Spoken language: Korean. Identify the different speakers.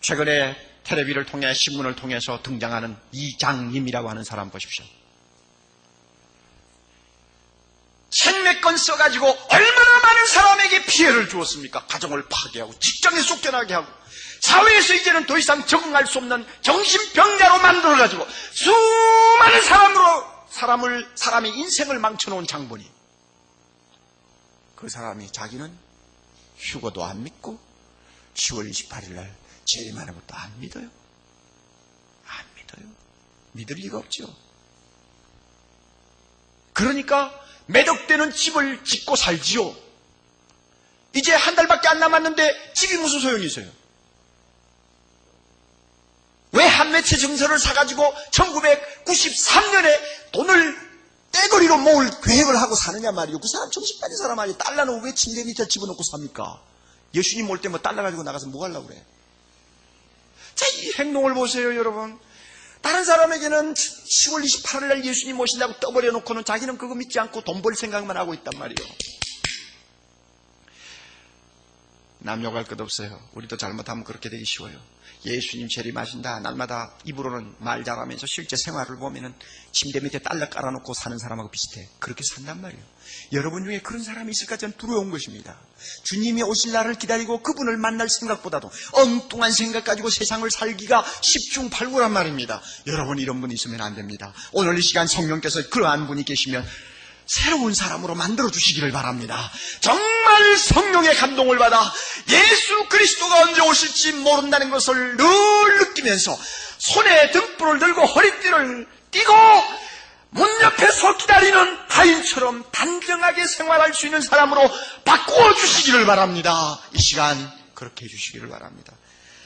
Speaker 1: 최근에 텔레비를 통해 신문을 통해서 등장하는 이장님이라고 하는 사람 보십시오. 책몇건 써가지고 얼마나 많은 사람에게 피해를 주었습니까? 가정을 파괴하고 직장에 쫓겨나게 하고 사회에서 이제는 더 이상 적응할 수 없는 정신병자로 만들어가지고 수많은 사람으로 사람을 사람의 인생을 망쳐놓은 장본인 그 사람이 자기는 휴거도 안 믿고 10월 28일 날 재림하는 것도 안 믿어요. 안 믿어요. 믿을 리가 없죠. 그러니까 매덕되는 집을 짓고 살지요. 이제 한 달밖에 안 남았는데 집이 무슨 소용이 있어요? 왜 한매체 증서를 사가지고 1993년에 돈을 떼거리로 모을 계획을 하고 사느냐 말이요. 그 사람 정신 빠진 사람 아니에요. 달러는 왜 침대 밑에 집어넣고 삽니까? 예수님 올 때 뭐 달러 가지고 나가서 뭐 하려고 그래? 자, 이 행동을 보세요, 여러분. 다른 사람에게는 10월 28일 날 예수님 오신다고 떠버려 놓고는 자기는 그거 믿지 않고 돈 벌 생각만 하고 있단 말이에요. 남 욕할 것 없어요. 우리도 잘못하면 그렇게 되기 쉬워요. 예수님 재림 하신다. 날마다 입으로는 말 잘하면서 실제 생활을 보면은 침대 밑에 달러 깔아놓고 사는 사람하고 비슷해. 그렇게 산단 말이에요. 여러분 중에 그런 사람이 있을까 전 두려운 것입니다. 주님이 오실 날을 기다리고 그분을 만날 생각보다도 엉뚱한 생각 가지고 세상을 살기가 십중팔구란 말입니다. 여러분 이런 분 있으면 안 됩니다. 오늘 이 시간 성령께서 그러한 분이 계시면 새로운 사람으로 만들어 주시기를 바랍니다. 정말 성령의 감동을 받아 예수 그리스도가 언제 오실지 모른다는 것을 늘 느끼면서 손에 등불을 들고 허리띠를 띠고 문 옆에서 기다리는 타인처럼 단정하게 생활할 수 있는 사람으로 바꾸어 주시기를 바랍니다. 이 시간 그렇게 해주시기를 바랍니다.